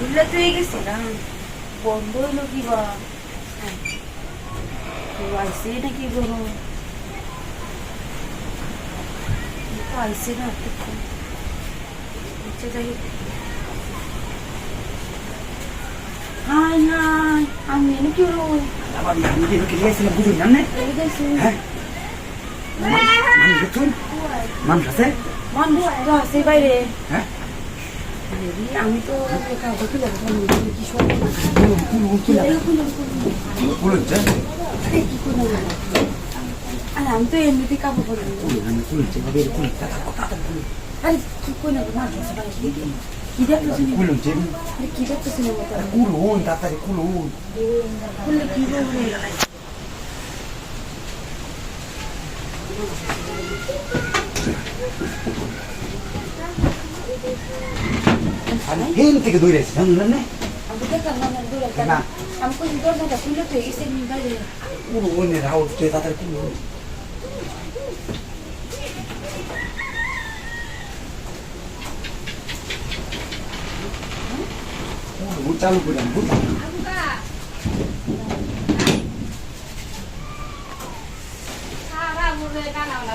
খুললে তো গেছিলাম বন্ধ হইল কি বা? হ্যাঁ। আইসে নাকি কেউ আইসে না এতক্ষণ। আচ্ছা যাই। হাই হাই আমি এনে কি হলো? আবার আমি যে লোকে গিয়েছিলাম বুঝুন না না? এই গেছি। হ্যাঁ। আছে? মানুষ তো আছে বাইরে হ্যাঁ আরে, Anh thêm thì cái đuôi để sân lên đấy. Ang budak ka man nandulo ka. Ang kun dor na kulo to isip ni bali. Uro ko ni raw to ta ta kulo. Uro mo chalo ko ng budak. Ha ha mo na na na.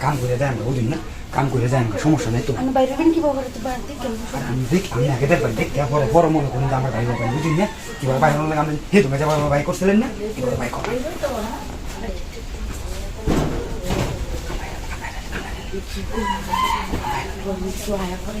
কাম করে দেয় আমরা বুঝুন না কাম করে দেয় আমরা সমস্যা নেই তো। আমি বাবা দেখ? আমি আগে দেখবেন দেখতে বড় বড় মনে করুন যে আমার ভাই বাবা বুঝুন না। কীভাবে ভাই হলে আমি হে তুমি যাবার ভাই করছিলেন না কীভাবে ভাই করা আয়া করে?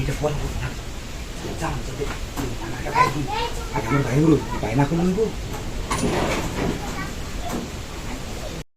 এটা বল না জান যে আমার ভাই ভাই না করুন গো